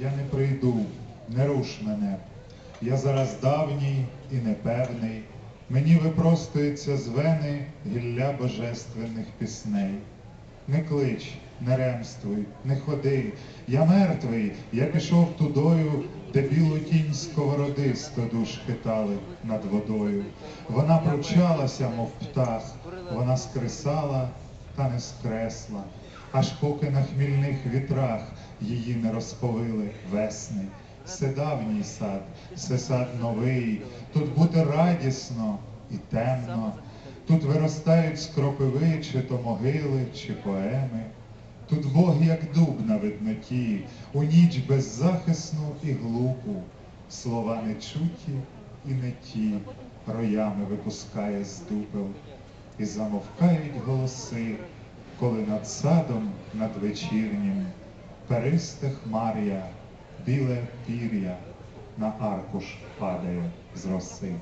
я не прийду, не руш мене. Я зараз давній і непевний. Мені випростується з вени гілля божественних пісней. Не клич, не ремствуй, не ходи. Я мертвий, я пішов тудою, де білу тінь сковороди сто душ хитали над водою. Вона пручалася, мов птах, вона скресала та не скресла, аж поки на хмільних вітрах її не розповили весни. Це давній сад, це сад новий, тут буде радісно і темно. Тут виростають з кропиви, чи то могили, чи поеми. Тут Бог як дуб на видноті, у ніч беззахисну і глупу, слова не чуті і не ті, роями випускає з дупел, і замовкають голоси, коли над садом надвечірнім перисте хмар'я, біле пір'я на аркуш падає з роси.